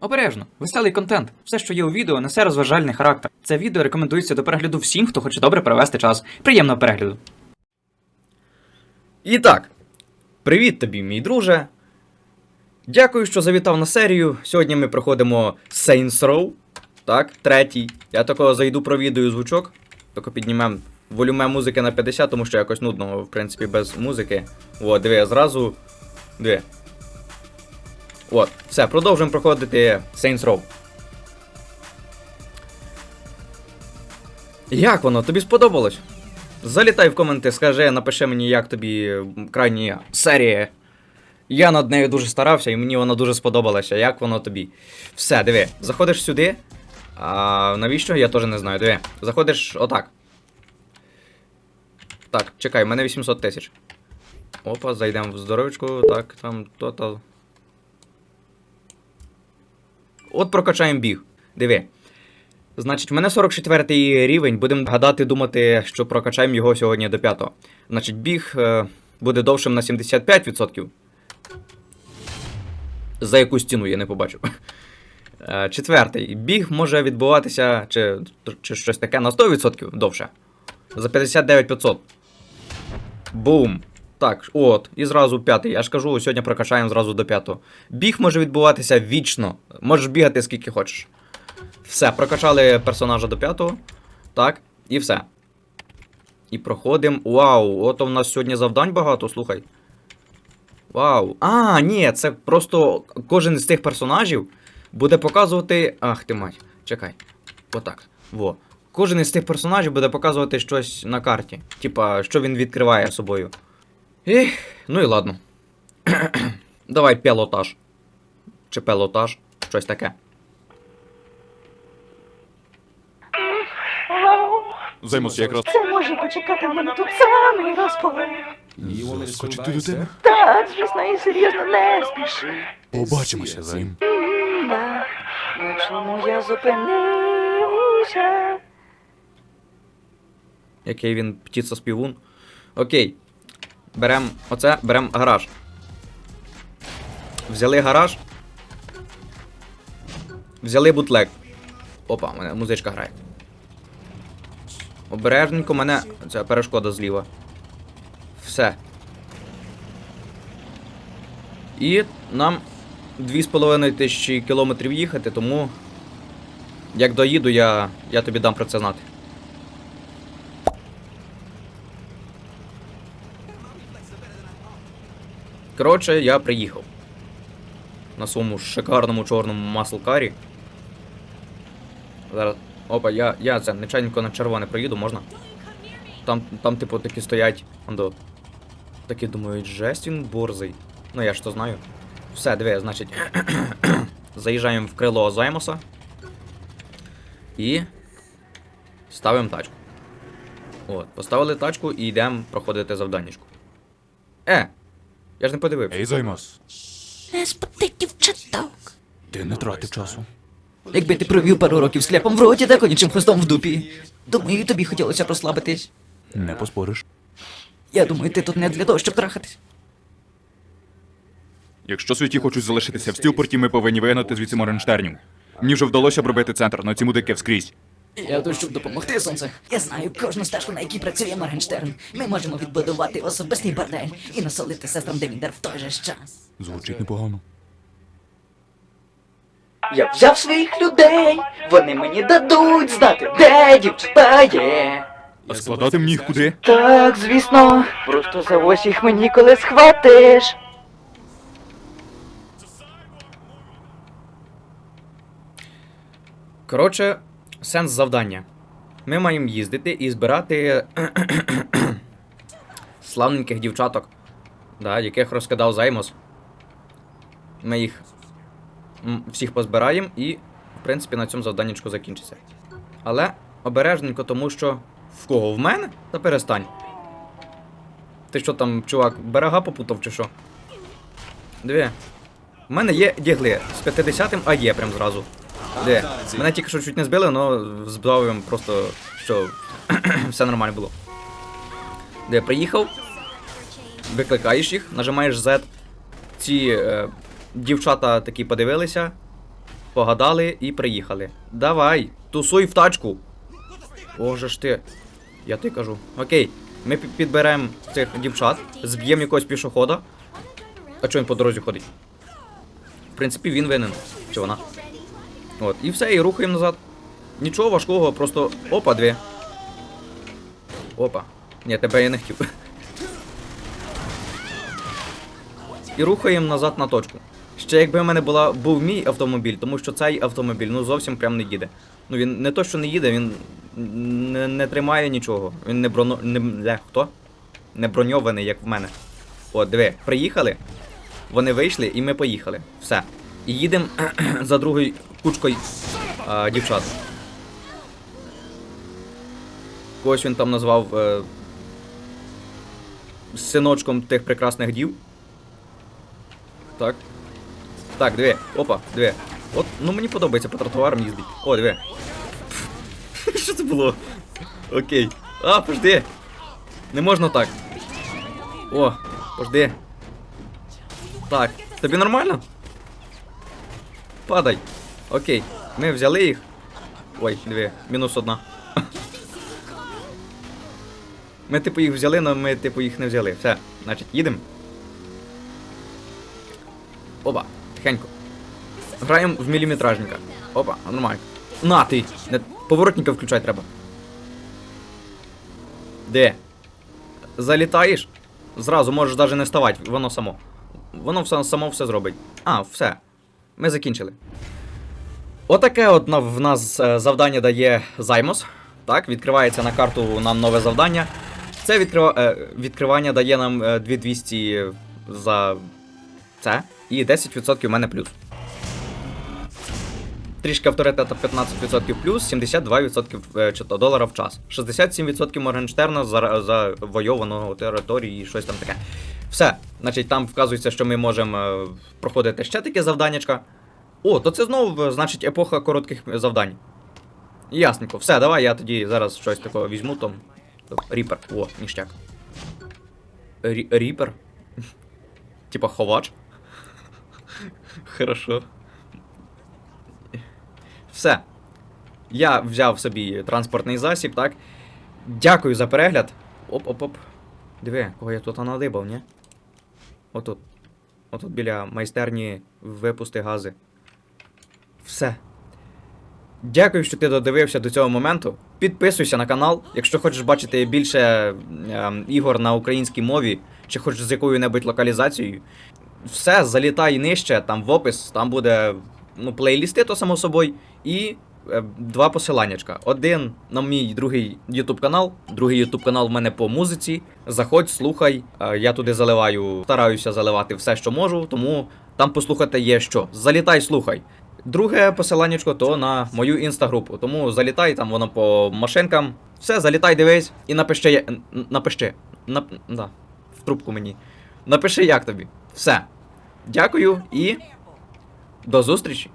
Обережно, веселий контент. Все, що є у відео, несе розважальний характер. Це відео рекомендується до перегляду всім, хто хоче добре провести час. Приємного перегляду. І так, привіт тобі, мій друже. Дякую, що завітав на серію. Сьогодні ми проходимо Saints Row. Так, третій. Я такого зайду провідую звучок. Тільки піднімемо волюме музики на 50, тому що якось нудно, в принципі, без музики. От, диви, я зразу. Диви. От, все, продовжуємо проходити Saints Row. Як воно? Тобі сподобалось? Залітай в коменти, скажи, напиши мені, як тобі крайня серія. Я над нею дуже старався і мені вона дуже сподобалася. Як воно тобі? Все, диви, заходиш сюди. А навіщо? Я теж не знаю. Диви. Заходиш отак. Так, чекай, в мене 800 тисяч. Опа, зайдемо в здоровечку. Так, там то-то. От прокачаємо біг. Диви. Значить, в мене 44 рівень, будемо гадати, думати, що прокачаємо його сьогодні до 5-го. Значить, біг е, буде довшим на 75%. За яку стіну я не побачив. Е, четвертий. Біг може відбуватися, чи, чи щось таке на 100% довше. За 59 Бум. Так, от, і зразу п'ятий. Я ж кажу, сьогодні прокачаємо зразу до п'ятого. Біг може відбуватися вічно. Можеш бігати скільки хочеш. Все, прокачали персонажа до п'ятого. Так, і все. І проходимо. Вау, от у нас сьогодні завдань багато, слухай. Вау. А, ні, це просто кожен з тих персонажів буде показувати. Ах ти мать, чекай. Отак. Во. Кожен із тих персонажів буде показувати щось на карті. Типа, що він відкриває собою. Ех, ну і ладно. Давай пілотаж. Чи пелотаж, щось таке. Займусь якраз. Це може почекати в мене тут самий розпал. І вони скочити до тебе. Так, звісно, і серйозно не спіши. Побачимося за ним. Да. На чому я зупинився? Який він птіца співун. Окей. Берем оце, берем гараж. Взяли гараж. Взяли бутлег. Опа, у мене музичка грає. Обережненько мене. Це перешкода зліва. Все. І нам 2,5 тисячі кілометрів їхати, тому. Як доїду, я, я тобі дам про це знати. Коротше, я приїхав. На своєму шикарному чорному маслкарі. Зараз. Опа, я, я це нечайненько на червоне проїду, можна? Там, там, типу, такі стоять. Андо. Такі думають, жесть він борзий. Ну я ж то знаю. Все, диви, значить. Заїжджаємо в крило Займоса. І. Ставимо тачку. От, поставили тачку і йдемо проходити завданнячку. Е! Я ж не подивився. Ей, займас. Господи, дівчаток. Ти не тратив часу. Якби ти провів пару років з кляпом в роті та конячим хвостом в дупі. Думаю, тобі хотілося розслабитись. Не поспориш. Я думаю, ти тут не для того, щоб трахатись. Якщо святі хочуть залишитися в стілпорті, ми повинні вигнати звідси Моренштернів. Мені вже вдалося обробити центр, але ці мудики вскрізь. Я тут, щоб допомогти, сонце. Я знаю кожну стежку, на якій працює Моргенштерн. Ми можемо відбудувати особистий бордель і насолити сестрам Деміндер в той же ж час. Звучить непогано. Я взяв своїх людей, вони мені дадуть знати, де дівчата є. А складати мені їх куди? Так, звісно. Просто завозь їх мені, коли схватиш. Коротше, сенс завдання. Ми маємо їздити і збирати славненьких дівчаток, да, яких розкидав Займос. Ми їх всіх позбираємо і, в принципі, на цьому завданнячку закінчиться. Але обережненько, тому що. В кого? В мене? Та перестань. Ти що там, чувак, берега попутав чи що? Диви. У мене є дігли з 50-м АЄ прям зразу. Де? Мене тільки що чуть не збили, але збавив просто, що все нормально було. Де приїхав, викликаєш їх, нажимаєш Z. Ці е, дівчата такі подивилися. погадали і приїхали. Давай, тусуй в тачку. Боже ж ти. Я ти кажу. Окей, ми підберемо цих дівчат, зб'ємо якогось пішохода. А чого він по дорозі ходить? В принципі, він винен. Чи вона? От, і все, і рухаємо назад. Нічого важкого, просто опа, дві. Опа. Ні, тебе я не хотів. І рухаємо назад на точку. Ще якби в мене була, був мій автомобіль, тому що цей автомобіль ну зовсім прям не їде. Ну він не то, що не їде, він не, не тримає нічого. Він не броно. Не, не, хто? Не броньований, як в мене. От, диви, приїхали, вони вийшли і ми поїхали. Все. І їдемо за другою кучкою а, дівчат. Когось він там назвав е, синочком тих прекрасних дів. Так. Так, диви. Опа, диви. От, ну мені подобається по тротуарам їздить. О, диви. Що це було? Окей. А, пожди. Не можна так. О, пожди. Так, тобі нормально? Падай. Окей. Ми взяли їх. Ой, диви, мінус одна. Ми, типу, їх взяли, але ми, типу, їх не взяли. Все, значить, їдемо. Опа, тихенько. Граємо в міліметражника. Опа, нормально. На ти! Поворотника включай треба. Де? Залітаєш? Зразу можеш навіть не ставати, воно само. Воно все, само все зробить. А, все. Ми закінчили. Отаке от в нас е, завдання дає Займос. Так, відкривається на карту нам нове завдання. Це відкрива... е, відкривання дає нам е, 2200 за це. І 10% в мене плюс. Трішки авторитета 15% плюс, 72% е, чи то долара в час. 67% Моргенштерна за завойованого території і щось там таке. Все. Значить, там вказується, що ми можемо е, проходити ще таке завданнячка. О, то це знову, е, значить, епоха коротких завдань. Ясненько. Все, давай я тоді зараз щось такого візьму там. Ріпер. О, ніштяк. Рі- Ріпер? Типа ховач. Хорошо. Все. Я взяв собі транспортний засіб, так? Дякую за перегляд. Оп-оп-оп. Диви, кого я тут надибав, ні? Отут. Отут біля майстерні випусти гази. Все. Дякую, що ти додивився до цього моменту. Підписуйся на канал, якщо хочеш бачити більше ем, ігор на українській мові, чи хоч з якою-небудь локалізацією. Все, залітай нижче, там в опис, там буде ну, плейлісти, то само собою, і е, два посиланнячка. Один на мій другий YouTube канал. Другий YouTube канал в мене по музиці. Заходь, слухай. Е, я туди заливаю, стараюся заливати все, що можу, тому там послухати є що. Залітай, слухай. Друге посиланнячко то на мою інстагрупу. Тому залітай, там воно по машинкам. Все, залітай, дивись, і напиши. Напиши. Нап... Да, в трубку мені. Напиши, як тобі. Все. Дякую і до зустрічі!